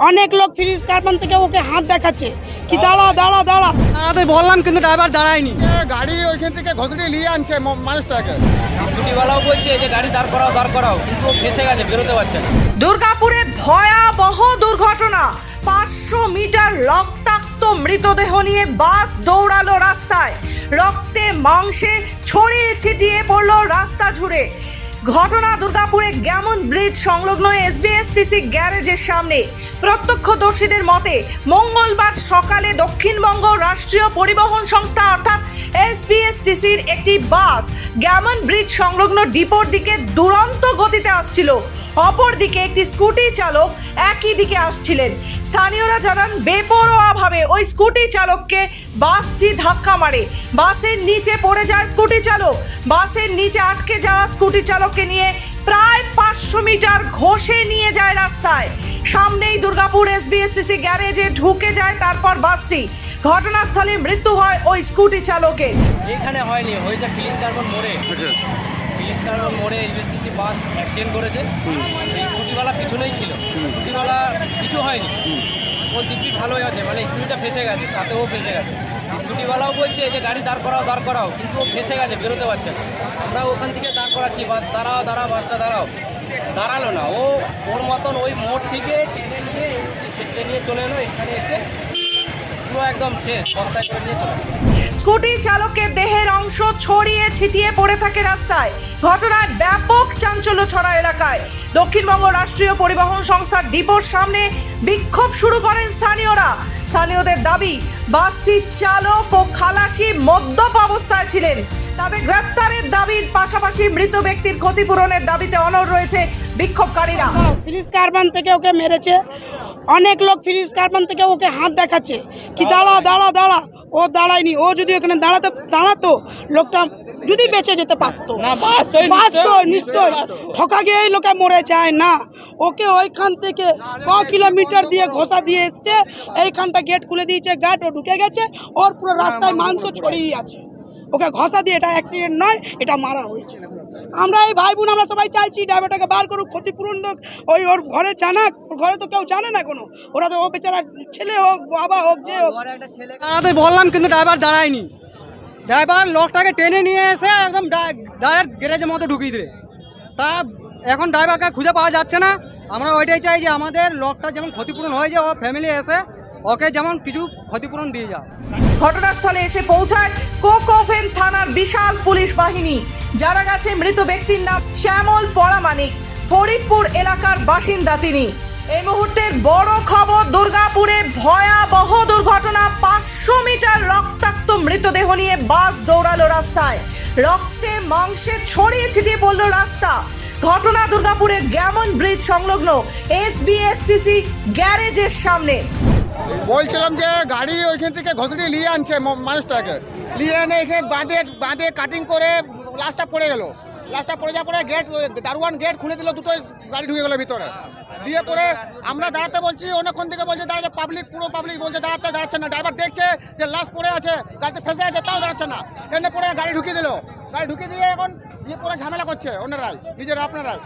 অনেক লোক fridge carbon থেকে ওকে হাত দেখাচ্ছে। কি দাঁড়া দাঁড়া দাঁড়া। দাঁড়াতে বললাম কিন্তু ড্রাইভার দাঁড়ায়নি। গাড়ি ওইখান থেকে ঘষড়ে নিয়ে আনছে মানুষটাকে। স্কুটিওয়ালাও বলছে যে গাড়ি দাঁড় করাও দাঁড় করাও কিন্তু ফেসে গেছে বেরোতে পারছে না। দুর্গাপুরে ভয়াবহ দুর্ঘটনা। পাঁচশো মিটার রক্তাক্ত মৃতদেহ নিয়ে বাস দৌড়ালো রাস্তায়। রক্তে মাংসে ছড়িয়ে ছিটিয়ে পড়ল রাস্তা জুড়ে। ঘটনা দুর্গাপুরে গ্যামন ব্রিজ সংলগ্ন এসবিএসটিসি গ্যারেজের সামনে। প্রত্যক্ষদর্শীদের মতে, মঙ্গলবার সকালে দক্ষিণবঙ্গ রাষ্ট্রীয় পরিবহন সংস্থা অর্থাৎ এসবিএসটিসির একটি বাস গ্যামন ব্রিজ সংলগ্ন ডিপোর দিকে দুরন্ত গতিতে আসছিল। অপরদিকে একটি স্কুটি চালক একই দিকে আসছিলেন। স্থানীয়রা জানান, বেপরোয়াভাবে ওই স্কুটি চালককে বাসটি ধাক্কা মারে। বাসের নিচে পড়ে যায় স্কুটি চালক। বাসের নিচে আটকে যাওয়া স্কুটি চালককে নিয়ে প্রায় পাঁচশো মিটার ঘষে নিয়ে যায় রাস্তায়। সামনেই দুর্গাপুর এসবিএসটিসি গ্যারেজে ঢুকে যায় তারপর বাসটি। ঘটনাস্থলে মৃত্যু হয় ওই স্কুটি চালকের। এখানে হয়নি হয়েছে ফিলিস কার্বন মোড়ে ফিলিস কার্বন মোড়ে ইউএসটিসি বাস অ্যাক্সিডেন্ট করেছে। এই স্কুটিওয়ালা পিছনেই ছিল। স্কুটিওয়ালা কিছু হয়নি। ও দিব্যি ভালোই আছে মানে স্কুটিটা ফেসে গেছে সাথেও ফেসে গেছে। স্কুটিওয়ালাও বলছে যে গাড়ি দাঁড় করাও দাঁড় করাও। কিন্তু ও ফেসে গেছে বেরোতে পারছে না। আমরা ওখান থেকে দাঁড় করাচ্ছি বাস দাঁড়াও দাঁড়াও বাসটা দাঁড়াও। দাঁড়াল না। ও ওর মতন ওই মোড় থেকে টেনে নিয়ে ছেঁচড়ে নিয়ে চলে এলো এখানে এসে পুরো একদম শেষ বস্তায় করে নিয়ে চলে স্কুটি চালকের দেহের অংশ ছড়িয়ে ছিটিয়ে পড়ে থাকে রাস্তায়। ঘটনায় ব্যাপক চাঞ্চল্য ছড়া এলাকায়। দক্ষিণবঙ্গ রাষ্ট্রীয় পরিবহন সংস্থার ডিপোর সামনে বিক্ষোভ শুরু করেন স্থানীয়রা। স্থানীয়দের দাবি বাসটির চালক ও খালাসি মদ্যপ অবস্থায় ছিলেন। তাদের গ্রেপ্তারের দাবির পাশাপাশি মৃত ব্যক্তির ক্ষতিপূরণের দাবিতে অনড় রয়েছে বিক্ষোভকারীরা। ফ্রিজ কার্বন থেকে ওকে মেরেছে। অনেক লোক ফ্রিজ কার্বন থেকে ওকে হাত দেখাচ্ছে কি দাঁড়া দাঁড়া দাঁড়া। ও দাঁড়ায়নি। ও যদি ওখানে দাঁড়াতে দাঁড়াতো লোকটা যদি বেঁচে যেতে পারতো। বাস তো নিশ্চয়। ঠকা গিয়েই লোকে মরে যায় না। ওকে ওইখান থেকে ক কিলোমিটার দিয়ে ঘষা দিয়ে এসছে। এইখানটা গেট খুলে দিয়েছে গার্ড ও ঢুকে গেছে। ওর পুরো রাস্তায় মাংস ছড়িয়ে আছে। ওকে ঘষা দিয়ে এটা অ্যাক্সিডেন্ট নয় এটা মারা হয়েছে। আমরা এই ভাই বোন আমরা সবাই চাইছি ড্রাইভারটাকে বার করুক ক্ষতিপূরণ হোক ওই ওর ঘরে জানাক ওর ঘরে তো কেউ জানে না কোনো ওরা তো ও বেচারা ছেলে হোক বাবা হোক যে হোক। দাঁড়াতে বললাম কিন্তু ড্রাইভার দাঁড়ায়নি। ড্রাইভার লোকটাকে টেনে নিয়ে এসে একদম ডাইরেক্ট গ্যারেজের মতো ঢুকিয়ে দিলে। তা এখন ড্রাইভারকে খুঁজে পাওয়া যাচ্ছে না। আমরা ওইটাই চাই যে আমাদের লোকটা যেমন ক্ষতিপূরণ হয়ে যায় ও ফ্যামিলি এসে ওকে যেমন কিছু ক্ষতিপূরণ দিয়ে যাও। ঘটনাস্থলে এসে পৌঁছায় কোকোভেন থানার বিশাল পুলিশ বাহিনী। যারা গেছে মৃত ব্যক্তির নাম শ্যামল পরামানিক। ফরিদপুর এলাকার বাসিন্দা তিনি। এই মুহূর্তের বড় খবর, দুর্গাপুরে ভয়াবহ দুর্ঘটনা। পাঁচশো মিটার রক্তাক্ত মৃতদেহ নিয়ে বাস দৌড়ালো রাস্তায়। রক্তে মাংসে ছড়িয়ে ছিটিয়ে পড়ল রাস্তা। ঘটনা দুর্গাপুরের গ্যামন ব্রিজ সংলগ্ন এস এসবিএসটিসি গ্যারেজের সামনে। বলছিলাম যে গাড়ি ওইখান থেকে ঘষড়ে নিয়ে আনছে মানুষটাকে। নিয়ে এনে এখানে বাঁধে বাঁধে কাটিং করে লাস্টটা পড়ে গেল। লাস্টটা পড়ে যাওয়ার পরে গেট দারোয়ান গেট খুলে দিল, দুটো গাড়ি ঢুকে গেলো ভিতরে। দিয়ে পরে আমরা দাঁড়াতে বলছি অনেকক্ষণ থেকে বলছে, দাঁড়াচ্ছে পাবলিক পুরো পাবলিক বলছে, দাঁড়াতে, দাঁড়াচ্ছে না। ড্রাইভার দেখছে যে লাশ পড়ে আছে, গাড়িতে ফেসে আছে, তাও দাঁড়াচ্ছে না। এনে পরে গাড়ি ঢুকিয়ে দিল। গাড়ি ঢুকিয়ে দিয়ে এখন, দিয়ে পরে ঝামেলা করছে ওনারাই নিজেরা, আপনারাই।